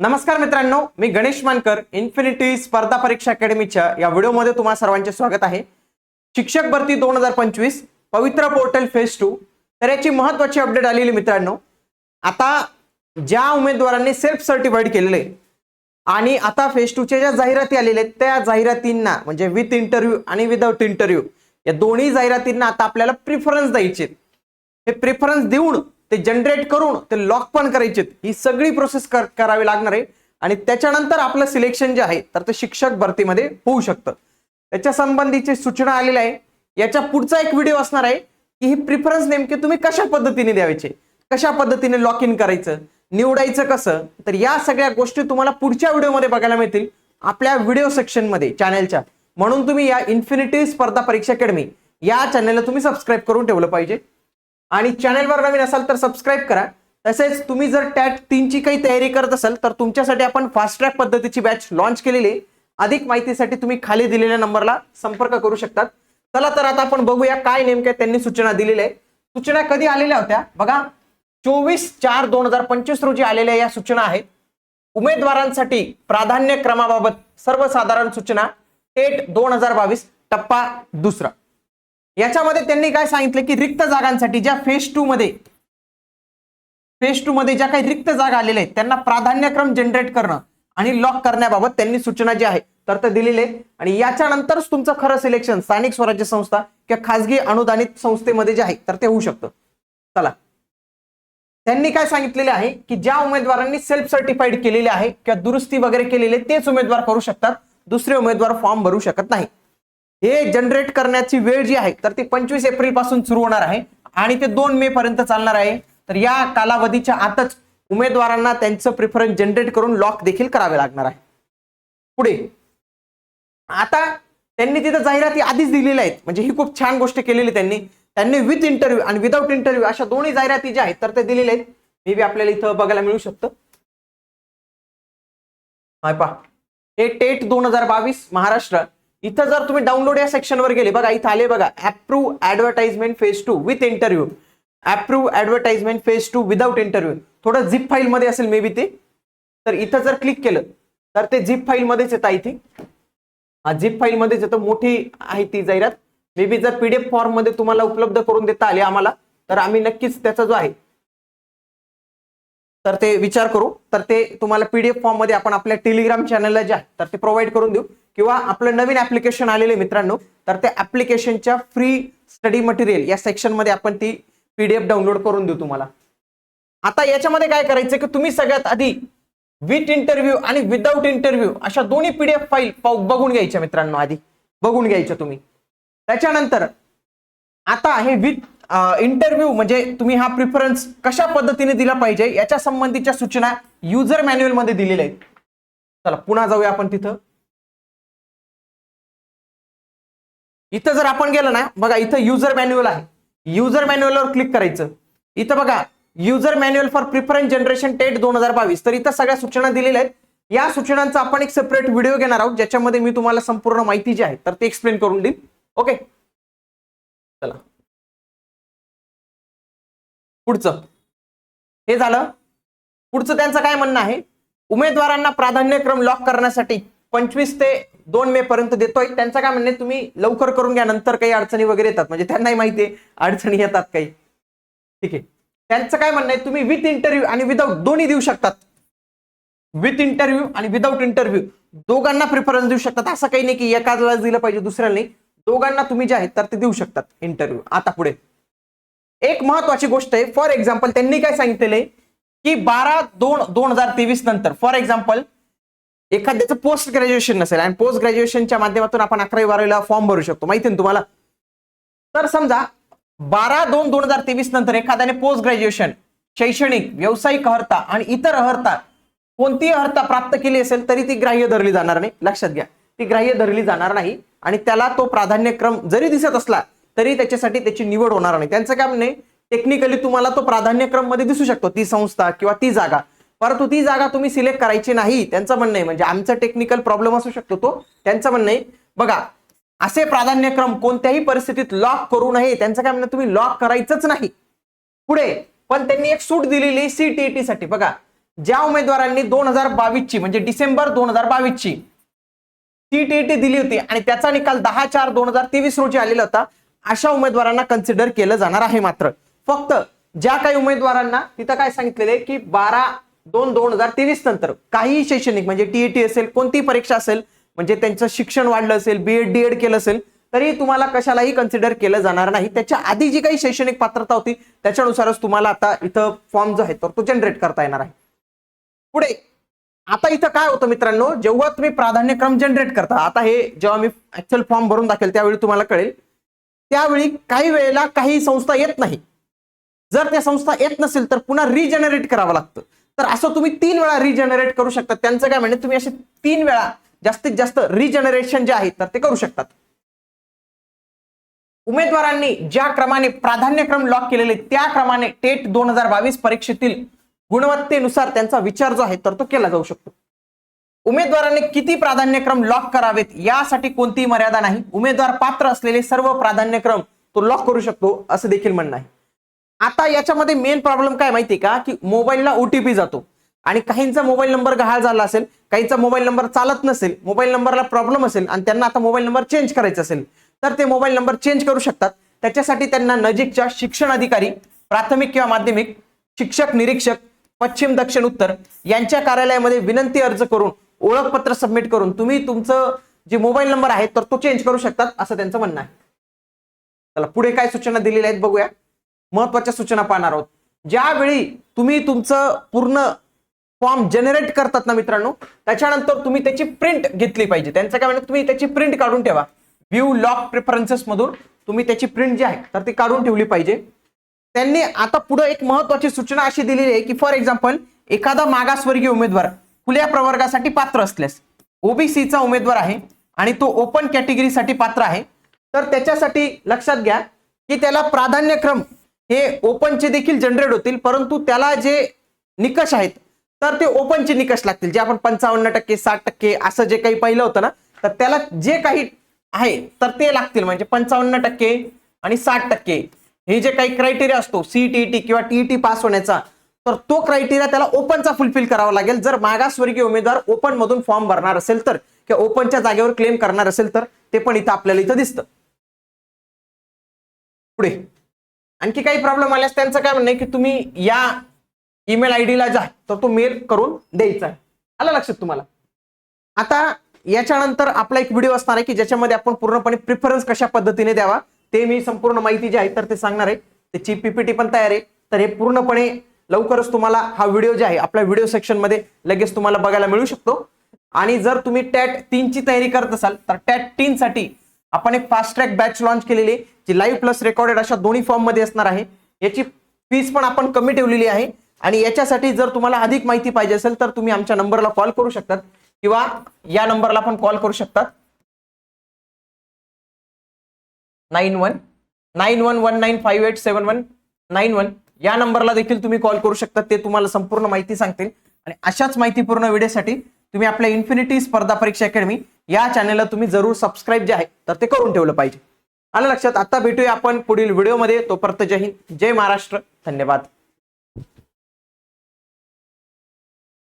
नमस्कार मित्रांनो मी गणेश मानकर इन्फिनिटी स्पर्धा परीक्षा अकॅडमीच्या या व्हिडिओमध्ये तुम्हा सर्वांचे स्वागत आहे. शिक्षक भरती दोन हजार पंचवीस पवित्र पोर्टल फेज टू तर याची महत्वाची अपडेट आलेली मित्रांनो. आता ज्या उमेदवारांनी सेल्फ सर्टिफाईड केलेले आणि आता फेज टूच्या ज्या जाहिराती आलेल्या आहेत त्या जाहिरातींना म्हणजे विथ इंटरव्ह्यू आणि विदाउट इंटरव्ह्यू या दोन्ही जाहिरातींना आता आपल्याला प्रिफरन्स द्यायचे हे प्रिफरन्स देऊन ते जनरेट करून ते लॉक पण करायचे ही सगळी प्रोसेस करावी लागणार आहे. आणि त्याच्यानंतर आपलं सिलेक्शन जे आहे तर ते शिक्षक भरतीमध्ये होऊ शकतं. त्याच्या संबंधीची सूचना आलेल्या आहे. याच्या पुढचा एक व्हिडिओ असणार आहे की ही प्रिफरन्स नेमके तुम्ही कशा पद्धतीने द्यायचे? कशा पद्धतीने लॉक इन करायचं? निवडायचं कसं? तर या सगळ्या गोष्टी तुम्हाला पुढच्या व्हिडिओमध्ये बघायला मिळतील आपल्या व्हिडिओ सेक्शनमध्ये चॅनलच्या म्हणून तुम्ही या इन्फिनिटी स्पर्धा परीक्षा अकॅडमी या चॅनलला तुम्ही सबस्क्राईब करून ठेवलं पाहिजे. आणि चॅनलवर नवीन असाल तर सबस्क्राईब करा. तसेच तुम्ही जर टॅट तीनची काही तयारी करत असाल तर तुमच्यासाठी आपण फास्ट ट्रॅक पद्धतीची बॅच लॉन्च केलेली आहे. अधिक माहितीसाठी तुम्ही खाली दिलेल्या नंबरला संपर्क करू शकतात. चला तर आता आपण बघूया काय नेमक्या त्यांनी सूचना दिलेल्या आहे सूचना कधी आलेल्या होत्या? बघा चोवीस चार दोन हजार पंचवीस रोजी आलेल्या या सूचना आहेत. उमेदवारांसाठी प्राधान्य क्रमाबाबत सर्वसाधारण सूचना टेट दोन हजार बावीस टप्पा दुसरा. याच्यामध्ये त्यांनी काय सांगितलं की रिक्त जागांसाठी ज्या फेज टू मध्ये फेज टू मध्ये ज्या काही रिक्त जागा आलेल्या आहेत त्यांना प्राधान्यक्रम जनरेट करणं आणि लॉक करण्याबाबत त्यांनी सूचना जी आहे तर ते दिलेले आणि याच्यानंतरच तुमचं खरं सिलेक्शन स्थानिक स्वराज्य संस्था किंवा खासगी अनुदानित संस्थेमध्ये जे आहे तर ते होऊ शकतं. चला. त्यांनी काय सांगितलेले आहे की ज्या उमेदवारांनी सेल्फ सर्टिफाईड केलेले आहे किंवा दुरुस्ती वगैरे केलेले तेच उमेदवार करू शकतात दुसरे उमेदवार फॉर्म भरू शकत नाही. हे जनरेट करण्याची वेळ जी आहे तर ती पंचवीस एप्रिलपासून सुरू होणार आहे आणि ते दोन मे पर्यंत चालणार आहे. तर या कालावधीच्या आतच उमेदवारांना त्यांचं प्रिफरन्स जनरेट करून लॉक देखील करावे लागणार आहे. पुढे. आता त्यांनी तिथं जाहिराती आधीच दिलेल्या आहेत. म्हणजे ही खूप छान गोष्ट केलेली त्यांनी. त्यांनी विथ इंटरव्ह्यू आणि विदाऊट इंटरव्ह्यू अशा दोन्ही जाहिराती ज्या आहेत तर ते दिलेले आहेत. मे बी आपल्याला इथं बघायला मिळू शकतं. हाय पहा. हे टेट दोन हजार बावीस महाराष्ट्र. इथं जर तुम्ही डाउनलोड या सेक्शनवर गेले बघा इथं आले बघा approve advertisement phase two with interview approve advertisement phase two without interview थोडं झिप फाईल मध्ये असेल मे बी ते. तर इथं जर क्लिक केलं तर ते झिप फाईल मध्येच येतं इथे हा झिप फाईल मध्येच येतं मोठी आहे ती जाहिरात. मे बी जर पीडीएफ फॉर्ममध्ये तुम्हाला उपलब्ध करून देता आले आम्हाला तर आम्ही नक्कीच त्याचा जो आहे तर ते विचार करू. तर ते तुम्हाला पीडीएफ फॉर्ममध्ये आपण आपल्या टेलिग्राम चॅनलला जे आहे तर ते प्रोव्हाइड करून देऊ. किंवा आपलं नवीन ऍप्लिकेशन आलेले मित्रांनो तर त्या ऍप्लिकेशनच्या फ्री स्टडी मटेरियल या सेक्शनमध्ये आपण ती पीडीएफ डाउनलोड करून देऊ तुम्हाला. आता याच्यामध्ये काय करायचं की तुम्ही सगळ्यात आधी विथ इंटरव्ह्यू आणि विदाऊट इंटरव्ह्यू अशा दोन्ही पीडीएफ फाईल बघून घ्यायच्या मित्रांनो आधी. बघून घ्यायच्या तुम्ही. त्याच्यानंतर आता हे विथ इंटरव्ह्यू म्हणजे तुम्ही हा प्रिफरन्स कशा पद्धतीने दिला पाहिजे याच्या संबंधीच्या सूचना युजर मॅन्युअलमध्ये दिलेल्या आहेत. चला पुन्हा जाऊया आपण तिथं. इथं जर आपण गेलो ना बघा इथं युजर मॅन्युअल आहे. युजर मॅन्युअलवर क्लिक करायचं. इथं बघा user manual for preference generation TET दोन हजार बावीस. तर इथं सगळ्या सूचना दिलेल्या आहेत. या सूचनांचा आपण एक सेपरेट व्हिडिओ घेणार आहोत ज्याच्यामध्ये मी तुम्हाला संपूर्ण माहिती जी आहे तर ते एक्सप्लेन करून देईन. ओके चला. पुढचं. हे झालं. पुढचं त्यांचं काय म्हणणं आहे? उमेदवारांना प्राधान्यक्रम लॉक करण्यासाठी पंचवीस ते दोन मे पर्यंत देतोय. त्यांचं काय म्हणणं आहे तुम्ही लवकर करून घ्या नंतर काही अडचणी वगैरे येतात. म्हणजे त्यांनाही माहिती आहे अडचणी येतात काही. ठीक आहे. त्यांचं काय म्हणणं आहे तुम्ही विथ इंटरव्ह्यू आणि विदाऊट दोन्ही देऊ शकतात. विथ इंटरव्ह्यू आणि विदाऊट इंटरव्ह्यू दोघांना प्रिफरन्स देऊ शकतात. असं काही नाही की एकाला दिलं पाहिजे दुसऱ्याला नाही. दोघांना तुम्ही जे आहेत तर ते देऊ शकतात इंटरव्ह्यू आता पुढे. एक महत्वाची गोष्ट आहे फॉर एक्झाम्पल त्यांनी काय सांगितलेलं आहे की बारा दोन दोन हजार तेवीस नंतर फॉर एक्झाम्पल एखाद्याचं पोस्ट ग्रॅज्युएशन नसेल आणि पोस्ट ग्रॅज्युएशनच्या माध्यमातून आपण अकरावी बारावीला फॉर्म भरू शकतो. माहिती ना तुम्हाला? तर समजा बारा दोन दोन हजार तेवीस नंतर एखाद्याने पोस्ट ग्रॅज्युएशन शैक्षणिक व्यावसायिक अर्हता आणि इतर अर्हता कोणतीही अर्हता प्राप्त केली असेल तरी ती ग्राह्य धरली जाणार नाही. लक्षात घ्या. ती ग्राह्य धरली जाणार नाही आणि त्याला तो प्राधान्यक्रम जरी दिसत असला तरी त्याच्यासाठी त्याची निवड होणार नाही. त्यांचं काय म्हणणे टेक्निकली तुम्हाला तो प्राधान्यक्रममध्ये दिसू शकतो. ती संस्था किंवा ती जागा. परंतु ती जागा तुम्ही सिलेक्ट करायची नाही. त्यांचं म्हणणं आहे म्हणजे आमचा टेक्निकल प्रॉब्लेम असू शकतो तो. त्यांचं म्हणणं आहे बघा असे प्राधान्यक्रम कोणत्याही परिस्थितीत लॉक करू नये. त्यांचं काय म्हणणं तुम्ही लॉक करायचंच नाही. पुढे पण त्यांनी एक सूट दिलेली सीटीईटी साठी. बघा ज्या उमेदवारांनी दोन हजार बावीसची म्हणजे डिसेंबर दोन हजार बावीसची सीटीईटी दिली होती आणि त्याचा निकाल दहा चार दोन हजार तेवीस रोजी आलेला होता अशा उमेदवारांना कन्सिडर केलं जाणार आहे मात्र. फक्त ज्या काही उमेदवारांना तिथं काय सांगितलेलं आहे की बारा दोन दोन हजार तेवीस नंतर काही शैक्षणिक म्हणजे टीईटी असेल कोणती परीक्षा असेल म्हणजे त्यांचं शिक्षण वाढलं असेल बीएड डीएड केलं असेल तरी तुम्हाला कशालाही कन्सिडर केलं जाणार नाही. त्याच्या आधी जी काही शैक्षणिक पात्रता होती त्याच्यानुसारच तुम्हाला आता इथं फॉर्म जो आहे तर तो जनरेट करता येणार आहे. पुढे आता इथं काय होतं मित्रांनो जेव्हा तुम्ही प्राधान्यक्रम जनरेट करता आता हे जेव्हा मी ऍक्च्युअल फॉर्म भरून दाखेल त्यावेळी तुम्हाला कळेल त्यावेळी काही वेळेला काही संस्था येत नाही. जर त्या संस्था येत नसेल तर पुन्हा रिजनरेट करावं लागतं. तर असं तुम्ही तीन वेळा रिजनरेट करू शकता. त्यांचं काय म्हणजे तुम्ही असे तीन वेळा जास्तीत जास्त रिजनरेशन जे आहे तर ते करू शकतात. उमेदवारांनी ज्या क्रमाने प्राधान्यक्रम लॉक केलेले त्या क्रमाने टेट दोन हजार बावीस परीक्षेतील गुणवत्तेनुसार त्यांचा विचार जो आहे तर तो केला जाऊ शकतो. उमेदवारांनी किती प्राधान्यक्रम लॉक करावेत यासाठी कोणतीही मर्यादा नाही. उमेदवार पात्र असलेले सर्व प्राधान्यक्रम तो लॉक करू शकतो असं देखील म्हणणं आहे. आता याच्यामध्ये मेन प्रॉब्लेम काय माहिती का? की मोबाईलला ओटीपी जातो. आणि काहींचा मोबाईल नंबर गहाळ झाला असेल काहींचा मोबाईल नंबर चालत नसेल मोबाईल नंबरला प्रॉब्लेम असेल आणि त्यांना आता मोबाईल नंबर चेंज करायचा असेल तर ते मोबाईल नंबर चेंज करू शकतात. त्याच्यासाठी त्यांना नजीकच्या शिक्षण अधिकारी प्राथमिक किंवा माध्यमिक शिक्षक निरीक्षक पश्चिम दक्षिण उत्तर यांच्या कार्यालयामध्ये विनंती अर्ज करून ओळखपत्र सबमिट करून तुम्ही तुमचं जे मोबाईल नंबर आहे तर तो चेंज करू शकतात असं त्यांचं म्हणणं आहे. चला पुढे काय सूचना दिलेल्या आहेत बघूया. महत्त्वाच्या सूचना पाहणार आहोत. ज्यावेळी तुम्ही तुमचं पूर्ण फॉर्म जनरेट करतात ना मित्रांनो त्याच्यानंतर तुम्ही त्याची प्रिंट घेतली पाहिजे. त्यांचं काय म्हणजे तुम्ही त्याची प्रिंट काढून ठेवा. व्ह्यू लॉक प्रेफरन्सेस मधून तुम्ही त्याची प्रिंट जी आहे तर ती काढून ठेवली पाहिजे. त्यांनी आता पुढे एक महत्वाची सूचना अशी दिलेली आहे की फॉर एक्झाम्पल एखादा मागासवर्गीय उमेदवार खुल्या प्रवर्गासाठी पात्र असल्यास ओबीसीचा उमेदवार आहे आणि तो ओपन कॅटेगरीसाठी पात्र आहे तर त्याच्यासाठी लक्षात घ्या की त्याला प्राधान्यक्रम हे ओपनचे देखील जनरेट होतील परंतु त्याला जे निकष आहेत तर ते ओपनचे निकष लागतील. जे आपण पंचावन्न टक्के साठ टक्के असं जे काही पाहिलं होतं ना तर त्याला जे काही आहे तर ते लागतील. म्हणजे पंचावन्न टक्के आणि साठ टक्के. हे जे काही क्रायटेरिया असतो सीटीईटी किंवा टीईटी पास होण्याचा तर तो क्रायटेरिया त्याला ओपनचा फुलफिल करावा लागेल. जर मागासवर्गीय उमेदवार ओपन मधून फॉर्म भरणार असेल तर किंवा ओपनच्या जागेवर क्लेम करणार असेल तर ते पण इथं आपल्याला इथं दिसतं. पुढे. आणखी काही प्रॉब्लेम आल्यास त्यांचं काय म्हणणं की तुम्ही या ईमेल आय डीला जा. तर तो मेल करून द्यायचा आहे. आलं लक्षात तुम्हाला? आता याच्यानंतर आपला एक व्हिडिओ असणार आहे की ज्याच्यामध्ये आपण पूर्णपणे प्रिफरन्स कशा पद्धतीने द्यावा ते मी संपूर्ण माहिती जी आहे तर ते सांगणार आहे. त्याची पीपीटी पण तयार आहे. तर हे पूर्णपणे लवकरच तुम्हाला हा व्हिडिओ जे आहे आपल्या व्हिडिओ सेक्शनमध्ये लगेच तुम्हाला बघायला मिळू शकतो. आणि जर तुम्ही टॅट तीनची तयारी करत असाल तर टॅट तीन साठी आपण एक फास्ट ट्रॅक बॅच लॉन्च केलेली आहे जी लाईव्ह प्लस रेकॉर्डेड अशा दोन्ही फॉर्ममध्ये असणार आहे. याची फीस पण आपण कमी ठेवलेली आहे. आणि याच्यासाठी जर तुम्हाला अधिक माहिती पाहिजे असेल तर तुम्ही आमच्या नंबरला कॉल करू शकतात. किंवा या नंबरला पण कॉल करू शकतात. Nine one nine one one nine five eight seven one nine one. या नंबरला देखील तुम्ही कॉल करू शकता ते तुम्हाला संपूर्ण माहिती सांगतील. आणि अशाच माहितीपूर्ण व्हिडिओसाठी तुम्ही आपल्या इन्फिनिटी स्पर्धा परीक्षा अकॅडमी या चॅनलला तुम्ही जरूर सबस्क्राईब जे आहे तर ते करून ठेवलं पाहिजे. आलं लक्षात? आता भेटूया आपण पुढील व्हिडिओमध्ये तोपर्यंत जय हिंद जय महाराष्ट्र. धन्यवाद.